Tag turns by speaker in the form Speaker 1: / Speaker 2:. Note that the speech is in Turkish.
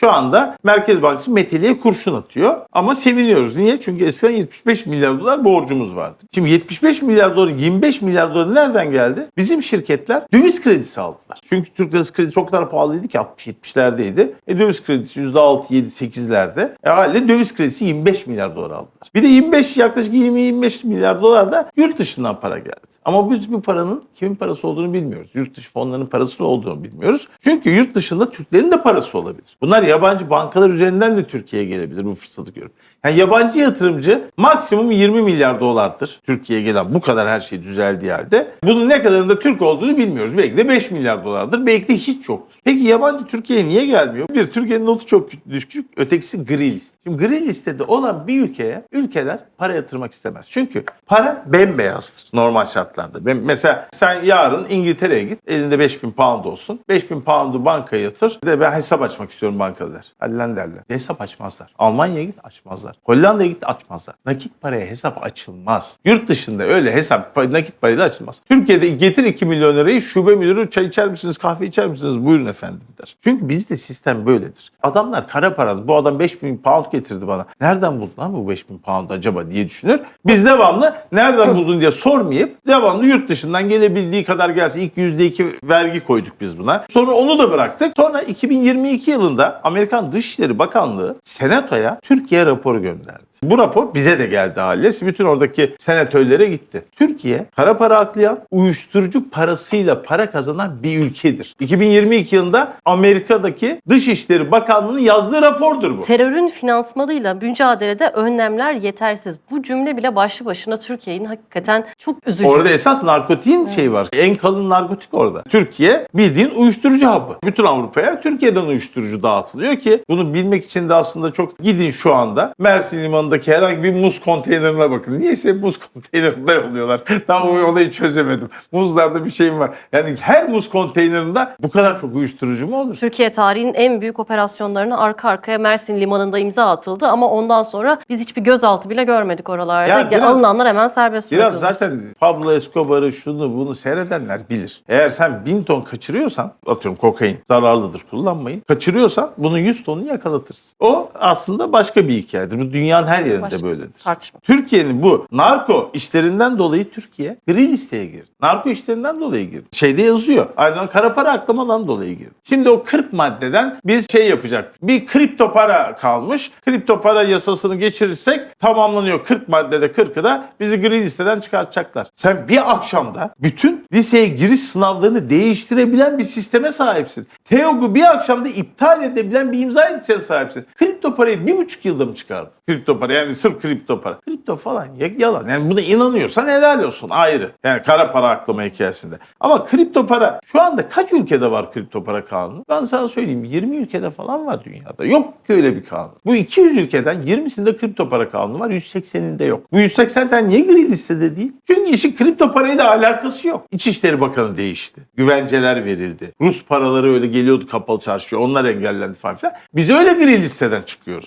Speaker 1: Şu anda Merkez Bankası meteliğe kurşun atıyor. Ama seviniyoruz. Niye? Çünkü eskiden 75 milyar dolar borcumuz vardı. Şimdi 75 milyar dolar, 25 milyar dolar nereden geldi? Bizim şirketler döviz kredisi aldılar. Çünkü Türk lirası kredisi çok kadar pahalıydı ki 60-70'lerdeydi. E döviz kredisi %6, 7, 8'lerde. E haliyle döviz kredisi 25 milyar dolar aldılar. Bir de 25 yaklaşık 20-25 milyar dolar da yurt dışından para geldi. Ama biz bu paranın kimin parası olduğunu bilmiyoruz. Yurt dışı fonlarının parası olduğunu bilmiyoruz. Çünkü yurt dışında Türklerin de parası olabilir. Bunlar yabancı bankalar üzerinden de Türkiye'ye gelebilir bu fırsatı görüp. Yani yabancı yatırımcı maksimum 20 milyar dolardır Türkiye'ye gelen bu kadar her şey düzeldiği halde. Bunun ne kadarında Türk olduğunu bilmiyoruz. Belki de 5 milyar dolardır. Belki de hiç yoktur. Peki yabancı Türkiye'ye niye gelmiyor? Bir, Türkiye'nin notu çok düşük. Ötekisi gri liste. Şimdi gri listede olan bir ülkeye ülkeler para yatırmak istemez. Çünkü para bembeyazdır normal şartlarda. Ben, mesela sen yarın İngiltere'ye git. Elinde 5000 pound olsun. 5000 pound'u bankaya yatır. Bir de ben hesap açmak istiyorum bankada der. Hadi lan derler. Hesap açmazlar. Almanya'ya git açmazlar. Hollanda'ya git açmazlar. Nakit paraya hesap açılmaz. Yurt dışında öyle hesap nakit parayla açılmaz. Türkiye'de getir 2 milyon lirayı şube müdürü çay içer misiniz kahve içer misiniz buyurun efendim der. Çünkü bizde sistem böyledir. Adamlar kara para bu adam 5000 pound getirdi bana. Nereden buldun lan bu 5000 pound acaba diye düşünür. Biz devamlı nereden buldun diye sormayıp devamlı yurt dışından gelebildiği kadar gelsin. İlk %2 vergi koyduk biz buna. Sonra onu da bıraktık. Sonra 2022 yılında Amerikan Dışişleri Bakanlığı Senato'ya Türkiye raporu gönderdi. Bu rapor bize de geldi haliyle. Bütün oradaki senatörlere gitti. Türkiye kara para aklayan, uyuşturucu parasıyla para kazanan bir ülkedir. 2022 yılında Amerika'daki Dışişleri Bakanlığı'nın yazdığı rapordur bu.
Speaker 2: Terörün finansmanıyla mücadelede önlemler yetersiz. Bu cümle bile başlı başına Türkiye'nin hakikaten çok üzücü.
Speaker 1: Orada esas narkotiğin şeyi var. En kalın narkotik orada. Türkiye bildiğin uyuşturucu hapı. Bütün Avrupa'ya Türkiye'den uyuşturucu dağıtılıyor ki bunu bilmek için de aslında çok gidin şu anda Mersin Limanı'ndaki herhangi bir muz konteynerine bakın. Niyeyse muz konteynerinde yolluyorlar. Tam o olayı çözemedim. Muzlarda bir şeyim var. Yani her muz konteynerinde bu kadar çok uyuşturucu mu olur?
Speaker 2: Türkiye tarihinin en büyük operasyonlarına arka arkaya Mersin Limanı'nda imza atıldı ama ondan sonra biz hiçbir gözaltı bile görmedik oralarda.
Speaker 1: Ya biraz-
Speaker 2: Alınanlar hemen serbest
Speaker 1: Biraz
Speaker 2: bırakıldı.
Speaker 1: zaten Pablo Escobar'ı şunu bunu seyredenler bilir. Eğer sen bin ton kaçırıyorsan atıyorum kokain zararlıdır kullanmayın. Kaçırıyorsan bunun 100 tonunu yakalatırsın. O aslında başka bir hikayedir. Bu dünyanın her yerinde
Speaker 2: Başka
Speaker 1: böyledir.
Speaker 2: tartışma.
Speaker 1: Türkiye'nin bu narko işlerinden dolayı Türkiye gri listeye girdi. Narko işlerinden dolayı girdi. Şeyde yazıyor. Aynı zamanda kara para aklamadan dolayı girdi. Şimdi o 40 maddeden bir şey yapacak. Bir kripto para kalmış. Kripto para yasasını geçirirsek tamamlanıyor. 40 maddede 40'ı da bizi gri listeden çıkartacaklar. Sen bir akşamda bütün liseye giriş sınavlarını değiştirebilen bir sisteme sahipsin. TEOG'u bir akşamda iptal edebilen bir imza etkisine sahipsin. Kripto parayı bir buçuk yılda mı çıkardın? Kripto para yani sırf kripto para. Kripto falan ya- yalan. Yani buna inanıyorsan helal olsun ayrı. Yani kara para aklama hikayesinde. Ama kripto para şu anda kaç ülkede var kripto para kanunu? Ben sana söyleyeyim 20 ülkede falan var dünyada. Yok ki öyle bir kanun. Bu 200 ülkeden 20'sinde kripto para kanunu var 180'inde yok. Bu 180'den niye gri listede değil? Çünkü işin kripto parayla alakası yok. İçişleri Bakanı değişti. Güvenceler verildi. Rus paraları öyle geliyordu kapalı çarşıya. Onlar engellendi falan filan. Biz öyle gri listeden çıkıyoruz.